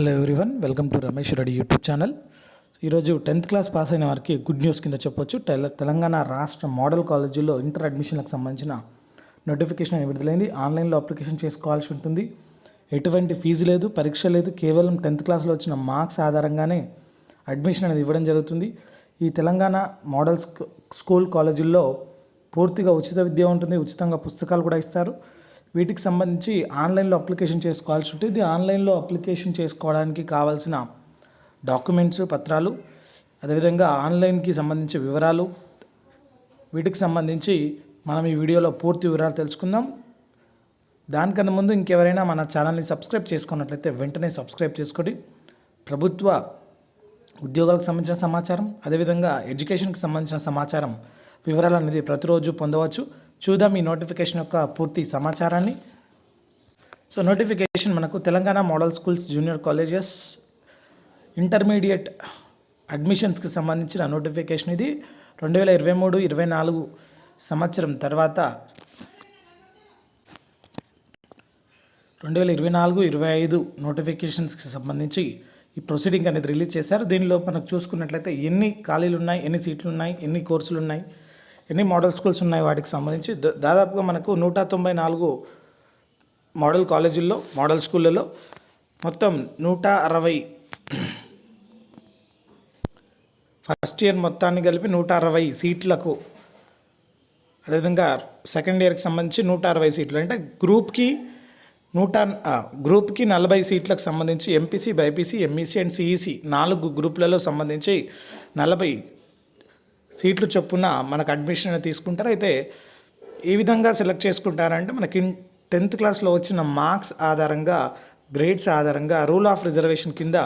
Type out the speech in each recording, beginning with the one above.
Hello everyone welcome to Ramesh Reddy YouTube channel ఈరోజు tenth class pass అయిన వారికి good news కింద చెప్పొచ్చు. తెల- తెలంగాణ రాష్ట్ర మోడల్ కాలేజీలో ఇంటర్ అడ్మిషన్లకు సంబంధించిన నోటిఫికేషన్ అనేది విడుదలైంది. ఆన్లైన్లో అప్లికేషన్ చేసుకోవాల్సి ఉంటుంది. ఎటువంటి ఫీజు లేదు పరీక్ష లేదు. కేవలం టెన్త్ క్లాస్లో వచ్చిన మార్క్స్ ఆధారంగానే అడ్మిషన్ అనేది ఇవ్వడం జరుగుతుంది. ఈ తెలంగాణ మోడల్ స్కూల్ కాలేజీల్లో పూర్తిగా ఉచిత విద్య ఉంటుంది. ఉచితంగా పుస్తకాలు కూడా ఇస్తారు. వీటికి సంబంధించి ఆన్లైన్లో అప్లికేషన్ చేసుకోవాల్సి ఉంటుంది ఆన్లైన్లో అప్లికేషన్ చేసుకోవడానికి కావాల్సిన డాక్యుమెంట్స్ పత్రాలు అదేవిధంగా ఆన్లైన్కి సంబంధించి వివరాలు. వీటికి సంబంధించి మనం ఈ వీడియోలో పూర్తి వివరాలు తెలుసుకుందాం. దానికన్నా ముందు ఇంకెవరైనా మన ఛానల్ని సబ్స్క్రైబ్ చేసుకున్నట్లయితే వెంటనే సబ్స్క్రైబ్ చేసుకోండి. ప్రభుత్వ ఉద్యోగాలకు సంబంధించిన సమాచారం అదేవిధంగా ఎడ్యుకేషన్కి సంబంధించిన సమాచారం వివరాలు అనేది ప్రతిరోజు పొందవచ్చు. చూద్దాం ఈ నోటిఫికేషన్ యొక్క పూర్తి సమాచారాన్ని. సో నోటిఫికేషన్ మనకు Telangana model schools junior colleges intermediate అడ్మిషన్స్కి సంబంధించిన నోటిఫికేషన్ ఇది. రెండు వేల ఇరవై మూడు ఇరవై నాలుగు సంవత్సరం తర్వాత రెండు వేల ఇరవై నాలుగు ఇరవై ఐదు నోటిఫికేషన్స్కి సంబంధించి ఈ ప్రొసీడింగ్ అనేది రిలీజ్ చేశారు. దీనిలో మనకు చూసుకున్నట్లయితే ఎన్ని ఖాళీలు ఉన్నాయి ఎన్ని సీట్లు ఉన్నాయి ఎన్ని కోర్సులు ఉన్నాయి ఎన్ని మోడల్ స్కూల్స్ ఉన్నాయి వాటికి సంబంధించి? దాదాపుగా మనకు నూట తొంభై నాలుగు మోడల్ కాలేజీల్లో మోడల్ స్కూళ్ళలో మొత్తం నూట అరవై ఫస్ట్ ఇయర్ మొత్తాన్ని కలిపి నూట అరవై సీట్లకు అదేవిధంగా సెకండ్ ఇయర్కి సంబంధించి నూట అరవై సీట్లు. అంటే గ్రూప్కి నూట గ్రూప్కి నలభై సీట్లకు సంబంధించి MPC BiPC MEC and CEC నాలుగు గ్రూపులలో సంబంధించి నలభై సీట్లు చొప్పున మనకు అడ్మిషన్ అనేది తీసుకుంటారు. అయితే ఏ విధంగా సెలెక్ట్ చేసుకుంటారంటే మనకి టెన్త్ క్లాస్లో వచ్చిన మార్క్స్ ఆధారంగా గ్రేడ్స్ ఆధారంగా రూల్ ఆఫ్ రిజర్వేషన్ కింద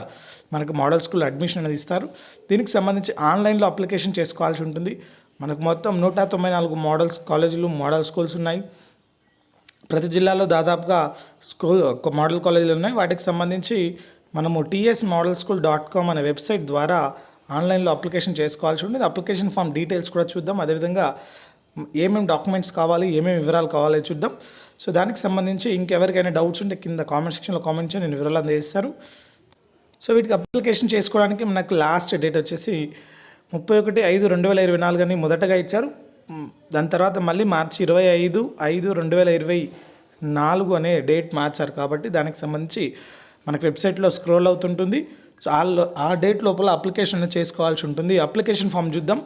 మనకు మోడల్ స్కూల్ అడ్మిషన్ అనేది ఇస్తారు. దీనికి సంబంధించి ఆన్లైన్లో అప్లికేషన్ చేసుకోవాల్సి ఉంటుంది. మనకు మొత్తం నూట తొంభై నాలుగు మోడల్స్ కాలేజీలు మోడల్ స్కూల్స్ ఉన్నాయి. ప్రతి జిల్లాలో దాదాపుగా స్కూల్ మోడల్ కాలేజీలు ఉన్నాయి. వాటికి సంబంధించి మనము TS model school dot com అనే వెబ్సైట్ ద్వారా ఆన్లైన్లో అప్లికేషన్ చేసుకోవాల్సి ఉంటుంది. అప్లికేషన్ ఫామ్ డీటెయిల్స్ కూడా చూద్దాం. అదేవిధంగా ఏమేమి డాక్యుమెంట్స్ కావాలి ఏమేమి వివరాలు కావాలి చూద్దాం. సో దానికి సంబంధించి ఇంకెవరికైనా డౌట్స్ ఉంటే కింద కామెంట్ సెక్షన్లో కామెంట్ చేయండి. నేను వివరాలు అందజేస్తారు సో వీటికి అప్లికేషన్ చేసుకోవడానికి మనకు లాస్ట్ డేట్ వచ్చేసి ముప్పై ఒకటి ఐదు రెండు వేల ఇరవై నాలుగు అని మొదటగా ఇచ్చారు. దాని తర్వాత మళ్ళీ మార్చి ఇరవై ఐదు ఐదు రెండు వేల ఇరవై నాలుగు అనే డేట్ మార్చారు కాబట్టి దానికి సంబంధించి మనకు వెబ్సైట్లో స్క్రోల్ అవుతుంటుంది. సో ఆ ఆ డేట్ లోపల అప్లికేషన్ చేసుకోవాల్సి ఉంటుంది. అప్లికేషన్ ఫామ్ చూద్దాం.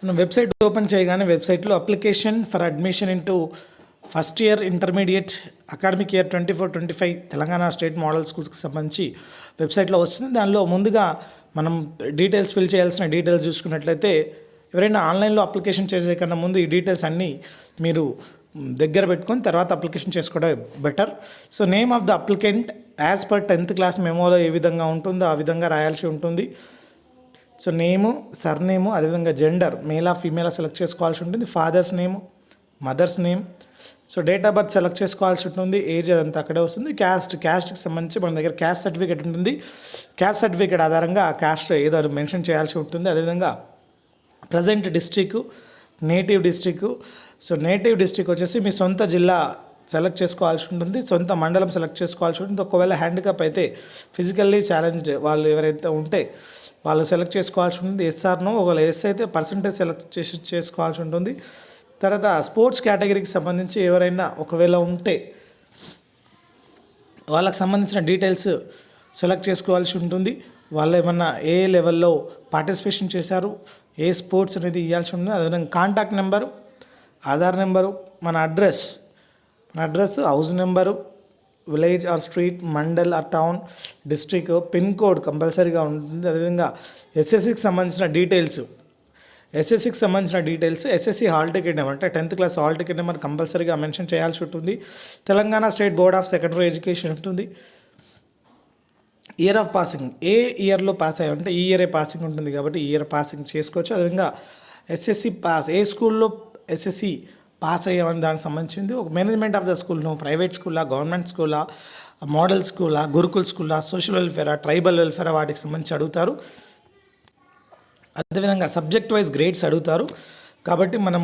మనం వెబ్సైట్ ఓపెన్ చేయగానే వెబ్సైట్లో application for admission into first year intermediate academic year twenty four twenty five Telangana state model స్కూల్స్కి సంబంధించి వెబ్సైట్లో వస్తుంది. దానిలో ముందుగా మనం డీటెయిల్స్ ఫిల్ చేయాల్సిన డీటెయిల్స్ చూసుకున్నట్లయితే ఎవరైనా ఆన్లైన్లో అప్లికేషన్ చేసే కన్నా ముందు ఈ డీటెయిల్స్ అన్నీ మీరు దగ్గర పెట్టుకొని తర్వాత అప్లికేషన్ చేసుకోవడం better. So name of the applicant as per tenth class మెమోలో ఏ విధంగా ఉంటుందో ఆ విధంగా రాయాల్సి ఉంటుంది. సో నేము సర్నేము అదేవిధంగా జెండర్ మేలా ఫీమేలా సెలెక్ట్ చేసుకోవాల్సి ఉంటుంది. Father's name mother's name so date of birth select చేసుకోవాల్సి ఉంటుంది. ఏజ్ అదంతా అక్కడే వస్తుంది. క్యాస్ట్ క్యాస్ట్కి సంబంధించి మన దగ్గర క్యాస్ట్ సర్టిఫికేట్ ఉంటుంది. క్యాస్ట్ సర్టిఫికేట్ ఆధారంగా ఆ క్యాస్ట్ ఏదో మెన్షన్ చేయాల్సి ఉంటుంది. అదేవిధంగా present district native district so native district వచ్చేసి మీ సొంత జిల్లా సెలెక్ట్ చేసుకోవాల్సి ఉంటుంది. సొంత మండలం సెలెక్ట్ చేసుకోవాల్సి ఉంటుంది. ఒకవేళ హ్యాండిక్యాప్ అయితే ఫిజికల్లీ ఛాలెంజ్డ్ వాళ్ళు ఎవరైతే ఉంటే వాళ్ళు సెలెక్ట్ చేసుకోవాల్సి ఉంటుంది. ఎస్ఆర్నో ఒకవేళ ఎస్ అయితే పర్సంటేజ్ సెలెక్ట్ చేసి చేసుకోవాల్సి ఉంటుంది. తర్వాత స్పోర్ట్స్ కేటగిరీకి సంబంధించి ఎవరైనా ఒకవేళ ఉంటే వాళ్ళకి సంబంధించిన డీటెయిల్స్ సెలెక్ట్ చేసుకోవాల్సి ఉంటుంది. వాళ్ళు ఏమన్నా ఏ లెవెల్లో పార్టిసిపేషన్ చేశారు ఏ స్పోర్ట్స్ అనేది ఇవ్వాల్సి ఉంటుంది. అదేవిధంగా కాంటాక్ట్ నెంబరు ఆధార్ నెంబరు మన address address house number village or street mandal or town district pin code కంపల్సరీగా ఉంటుంది. అదేవిధంగా ఎస్ఎస్సికి సంబంధించిన డీటెయిల్స్ ఎస్ఎస్సికి సంబంధించిన details SSC hall ticket number అంటే tenth class hall ticket number కంపల్సరీగా మెన్షన్ చేయాల్సి ఉంటుంది. Telangana state board of secondary education ఉంటుంది. ఇయర్ ఆఫ్ పాసింగ్ ఏ ఇయర్లో పాస్ అయ్యి అంటే ఈ ఇయరే పాసింగ్ ఉంటుంది కాబట్టి ఈ ఇయర్ పాసింగ్ చేసుకోవచ్చు. అదేవిధంగా ఎస్ఎస్సి పాస్ ఏ స్కూల్లో ఎస్ఎస్సి పాస్ అయ్యామని దానికి సంబంధించింది. ఒక మేనేజ్మెంట్ ఆఫ్ ద స్కూల్ను ప్రైవేట్ స్కూలా గవర్నమెంట్ స్కూలా మోడల్ స్కూలా గురుకుల్ స్కూలా సోషల్ వెల్ఫేరా ట్రైబల్ వెల్ఫేరా వాటికి సంబంధించి అడుగుతారు. అదేవిధంగా సబ్జెక్ట్ వైజ్ గ్రేడ్స్ అడుగుతారు. కాబట్టి మనం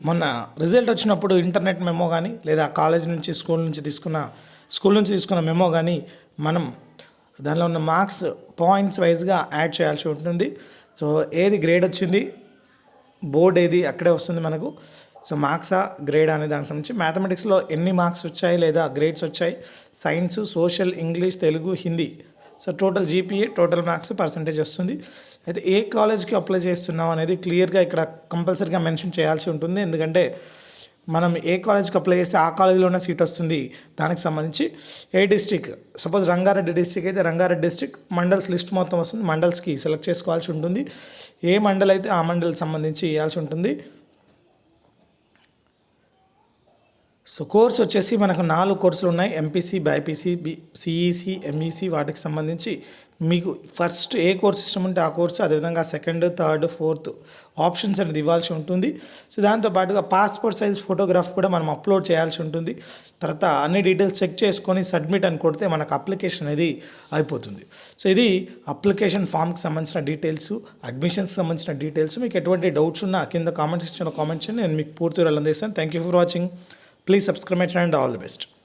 మొన్న రిజల్ట్ వచ్చినప్పుడు ఇంటర్నెట్ మెమో కానీ లేదా కాలేజ్ నుంచి స్కూల్ నుంచి తీసుకున్న స్కూల్ నుంచి తీసుకున్న మెమో కానీ మనం దానిలో ఉన్న మార్క్స్ పాయింట్స్ వైజ్గా యాడ్ చేయాల్సి ఉంటుంది. సో ఏది గ్రేడ్ వచ్చింది? బోర్డ్ ఏది? అక్కడే వస్తుంది మనకు. సో మార్క్సా గ్రేడ్ అనే దానికి సంబంధించి మ్యాథమెటిక్స్లో ఎన్ని మార్క్స్ వచ్చాయి లేదా గ్రేడ్స్ వచ్చాయి? Science social English Telugu Hindi. So total GPA total marks percentage వస్తుంది. అయితే ఏ కాలేజ్కి అప్లై చేస్తున్నాం అనేది క్లియర్గా ఇక్కడ కంపల్సరీగా మెన్షన్ చేయాల్సి ఉంటుంది. ఎందుకంటే మనం ఏ కాలేజ్కి అప్లై చేస్తే ఆ కాలేజీలోనే సీట్ వస్తుంది. దానికి సంబంధించి ఏ డిస్టిక్ సపోజ్ రంగారెడ్డి డిస్టిక్ అయితే రంగారెడ్డి డిస్టిక్ మండల్స్ లిస్ట్ మొత్తం వస్తుంది. మండల్స్కి సెలెక్ట్ చేసుకోవాల్సి ఉంటుంది. ఏ మండల్ అయితే ఆ మండల్ సంబంధించి ఇవ్వాల్సి ఉంటుంది. సో కోర్స్ వచ్చేసి మనకు నాలుగు కోర్సులు ఉన్నాయి. MPC BiPC B CEC MEC వాటికి సంబంధించి మీకు ఫస్ట్ ఏ కోర్స్ ఇష్టం ఉంటే ఆ కోర్సు అదేవిధంగా సెకండ్ థర్డ్ ఫోర్త్ ఆప్షన్స్ అనేది ఇవ్వాల్సి ఉంటుంది. సో దాంతో పాటుగా పాస్పోర్ట్ సైజ్ ఫోటోగ్రాఫ్ కూడా మనం అప్లోడ్ చేయాల్సి ఉంటుంది. తర్వాత అన్ని డీటెయిల్స్ చెక్ చేసుకొని సబ్మిట్ అని కొడితే మనకు అప్లికేషన్ అనేది అయిపోతుంది. సో ఇది అప్లికేషన్ ఫామ్కి సంబంధించిన డీటెయిల్స్ అడ్మిషన్స్కి సంబంధించిన డీటెయిల్స్. మీకు ఎటువంటి డౌట్స్ ఉన్నా కింద కామెంట్ సెక్షన్లో కామెంట్ చేయండి. నేను మీకు పూర్తి వివరాలు అందిస్తాను. Thank you for watching Please subscribe my channel and all the best.